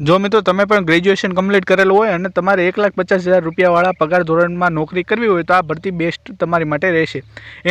જો મિત્રો, તમે પણ ગ્રેજ્યુએશન કમ્પ્લીટ કરેલું હોય અને તમારે એક લાખ પચાસ હજાર રૂપિયાવાળા પગાર ધોરણમાં નોકરી કરવી હોય તો આ ભરતી બેસ્ટ તમારી માટે રહેશે.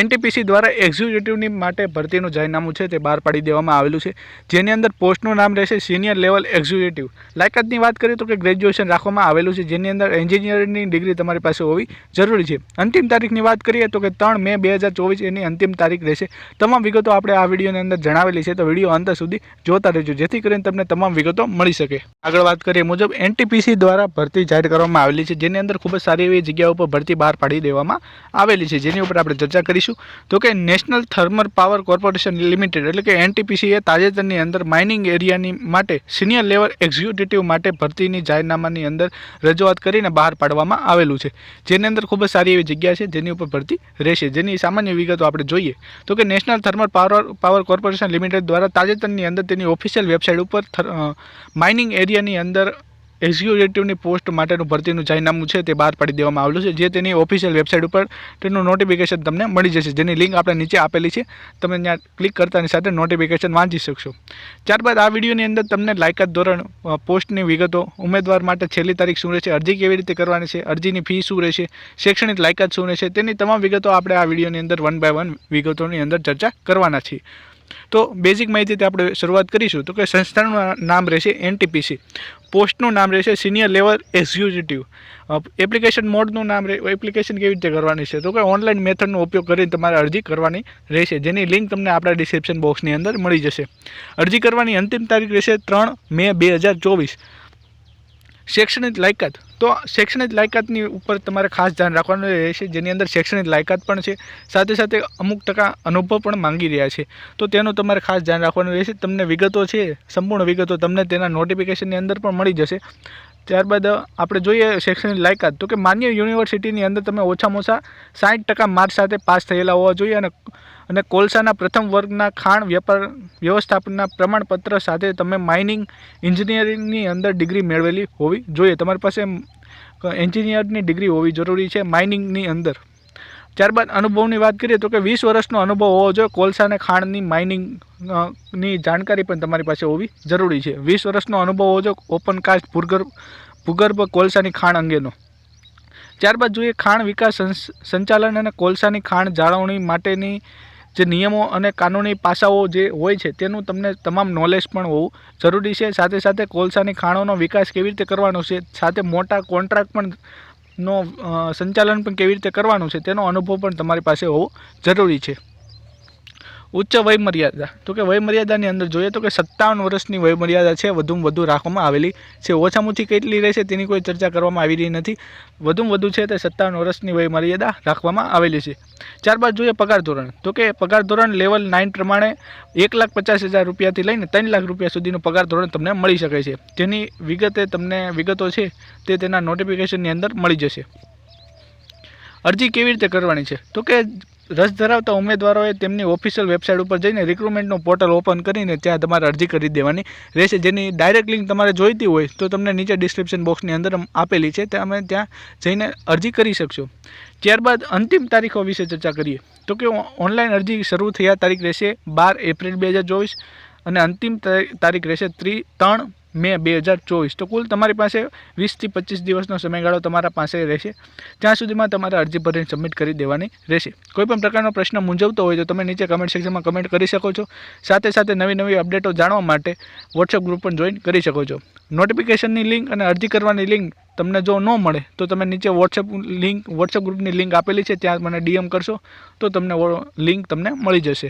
એનટીપીસી દ્વારા એક્ઝિક્યુટિવની માટે ભરતીનું જાહેરનામું છે તે બહાર પાડી દેવામાં આવેલું છે. જેની અંદર પોસ્ટનું નામ રહેશે સિનિયર લેવલ એક્ઝિક્યુટિવ લાયકાતની વાત કરીએ તો કે ગ્રેજ્યુએશન રાખવામાં આવેલું છે, જેની અંદર એન્જિનિયરિંગની ડિગ્રી તમારી પાસે હોવી જરૂરી છે. અંતિમ તારીખની વાત કરીએ તો કે ત્રણ મે બે હજાર ચોવીસ એની અંતિમ તારીખ રહેશે. તમામ વિગતો આપણે આ વિડીયોની અંદર જણાવેલી છે, તો વીડિયો અંત સુધી જોતા રહેજો, જેથી કરીને તમને તમામ વિગતો મળી શકે. આગળ વાત કરીએ મુજબ એનટીપીસી દ્વારા ભરતી જાહેર કરવામાં આવેલી છે, જેની અંદર ખૂબ જ સારી એવી જગ્યાઓ પર ભરતી બહાર પાડી દેવામાં આવેલી છે. જેની ઉપર આપણે ચર્ચા કરીશું તો કે national thermal power corporation limited એટલે કે એનટીપીસી એ તાજેતરની અંદર માઇનિંગ એરિયાની માટે સિનિયર લેવલ એક્ઝિક્યુટિવ માટે ભરતીની જાહેરનામાની અંદર રજૂઆત કરીને બહાર પાડવામાં આવેલું છે. જેની અંદર ખૂબ જ સારી એવી જગ્યા છે, જેની ઉપર ભરતી રહેશે. જેની સામાન્ય વિગતો આપણે જોઈએ તો કે national thermal power power corporation limited દ્વારા તાજેતરની અંદર તેની ઓફિશિયલ વેબસાઇટ ઉપર માઇનિંગ એરિયાની અંદર એક્ઝિક્યુટિવની પોસ્ટ માટેનું ભરતીનું જાહેરનામું છે તે બહાર પાડી દેવામાં આવેલું છે. જે તેની ઓફિશિયલ વેબસાઇટ ઉપર તેનું નોટિફિકેશન તમને મળી જશે. જેની લિંક આપણે નીચે આપેલી છે. તમે ત્યાં ક્લિક કરતાની સાથે નોટિફિકેશન વાંચી શકશો. ત્યારબાદ આ વિડીયોની અંદર તમને લાયકાત ધોરણ પોસ્ટની વિગતો, ઉમેદવાર માટે છેલ્લી તારીખ શું રહેશે, અરજી કેવી રીતે કરવાની છે, અરજીની ફી શું રહેશે, શૈક્ષણિક લાયકાત શું રહેશે, તેની તમામ વિગતો આપણે આ વિડીયોની અંદર વન બાય વન વિગતોની અંદર ચર્ચા કરવાના છીએ. તો બેઝિક માહિતીથી આપણે શરૂઆત કરીશું. તો કે સંસ્થાનું નામ રહેશે એનટીપીસી પોસ્ટનું નામ રહેશે સિનિયર લેવલ એક્ઝિક્યુટિવ એપ્લિકેશન મોડનું નામ રહે એપ્લિકેશન કેવી રીતે કરવાની છે? તો કે ઓનલાઈન મેથડનો ઉપયોગ કરીને તમારે અરજી કરવાની રહેશે. જેની લિંક તમને આપણા ડિસ્ક્રિપ્શન બોક્સની અંદર મળી જશે. અરજી કરવાની અંતિમ તારીખ રહેશે ત્રણ મે બે હજાર ચોવીસ. શૈક્ષણિક લાયકાત. તો શૈક્ષણિક લાયકાતની ઉપર તમારે ખાસ ધ્યાન રાખવાનું રહેશે જેની અંદર શૈક્ષણિક લાયકાત પણ છે, સાથે સાથે અમુક ટકા અનુભવ પણ માંગી રહ્યા છે. તો તેનું તમારે ખાસ ધ્યાન રાખવાનું રહેશે તમને વિગતો છે, સંપૂર્ણ વિગતો તમને તેના નોટિફિકેશનની અંદર પણ મળી જશે. ત્યારબાદ આપણે જોઈએ શૈક્ષણિક લાયકાત. તો કે માન્ય યુનિવર્સિટીની અંદર તમે ઓછામાં ઓછા સાઠ ટકા માર્ક સાથે પાસ થયેલા હોવા જોઈએ અને અને કોલસાના પ્રથમ વર્ગના ખાણ વેપાર વ્યવસ્થાપનના પ્રમાણપત્ર સાથે તમે માઇનિંગ એન્જિનિયરિંગની અંદર ડિગ્રી મેળવેલી હોવી જોઈએ. તમારી પાસે એન્જિનિયરની ડિગ્રી હોવી જરૂરી છે માઇનિંગની અંદર. ત્યારબાદ અનુભવની વાત કરીએ તો કે વીસ વર્ષનો અનુભવ હોવો જોઈએ. કોલસા ખાણની માઇનિંગની જાણકારી પણ તમારી પાસે હોવી જરૂરી છે. વીસ વર્ષનો અનુભવ હોવો જોઈએ ઓપન કાસ્ટ ભૂગર્ભ ભૂગર્ભ કોલસાની ખાણ અંગેનો. ત્યારબાદ જોઈએ ખાણ વિકાસ સંચાલન અને કોલસાની ખાણ જાળવણી માટેની જે નિયમો અને કાનૂની પાસાઓ જે હોય છે તેનું તમને તમામ નોલેજ પણ હોવું જરૂરી છે. સાથે સાથે કોલસાની ખાણોનો વિકાસ કેવી રીતે કરવાનો છે? સાથે મોટા કોન્ટ્રાક્ટ પણ નો સંચાલન પણ કેવી રીતે કરવાનું છે તેનો અનુભવ પણ તમારી પાસે હોવો જરૂરી છે. ઉચ્ચ વયમર્યાદા. તો કે વયમર્યાદાની અંદર જોઈએ તો કે સત્તાવન વર્ષની વયમર્યાદા છે, વધુમાં વધુ રાખવામાં આવેલી છે. ઓછામાં ઓછી કેટલી રહેશે તેની કોઈ ચર્ચા કરવામાં આવી રહી નથી. વધુમાં વધુ છે તે સત્તાવન વર્ષની વયમર્યાદા રાખવામાં આવેલી છે. ત્યારબાદ જોઈએ પગાર ધોરણ. તો કે પગાર ધોરણ લેવલ નાઇન પ્રમાણે એક લાખ પચાસ હજાર રૂપિયાથી લઈને ત્રણ લાખ રૂપિયા સુધીનું પગાર ધોરણ તમને મળી શકે છે. જેની વિગતે તમને વિગતો છે તે તેના નોટિફિકેશનની અંદર મળી જશે. અરજી કેવી રીતે કરવાની છે? તો કે રસ ધરાવતા ઉમેદવારોએ તેમની ઓફિશિયલ વેબસાઇટ ઉપર જઈને રિક્રુટમેન્ટનું પોર્ટલ ઓપન કરીને ત્યાં તમારે અરજી કરી દેવાની રહેશે. જેની ડાયરેક્ટ લિંક તમારે જોઈતી હોય તો તમને નીચે ડિસ્ક્રિપ્શન બોક્સની અંદર આપેલી છે. તમે ત્યાં જઈને અરજી કરી શકશો. ત્યારબાદ અંતિમ તારીખો વિશે ચર્ચા કરીએ. તો કે ઓનલાઈન અરજી શરૂ થયા તારીખ રહેશે બાર એપ્રિલ બે અને અંતિમ તારી- તારીખ રહેશે ત્રી, ત્રણ મે બે હજાર ચોવીસ. તો કુલ તમારી પાસે વીસથી પચીસ દિવસનો સમયગાળો તમારા પાસે રહેશે. ત્યાં સુધીમાં તમારે અરજી ભરીને સબમિટ કરી દેવાની રહેશે. કોઈપણ પ્રકારનો પ્રશ્ન મૂંઝવતો હોય તો તમે નીચે કમેન્ટ સેક્શનમાં કમેન્ટ કરી શકો છો. સાથે સાથે નવી નવી અપડેટો જાણવા માટે વોટ્સએપ ગ્રુપ પણ જોઈન કરી શકો છો. નોટિફિકેશનની લિંક અને અરજી કરવાની લિંક તમને જો ન મળે, તો તમે નીચે વોટ્સઅપ લિંક વોટ્સએપ ગ્રુપની લિંક આપેલી છે, ત્યાં મને ડીએમ કરશો, તો તમને લિંક તમને મળી જશે.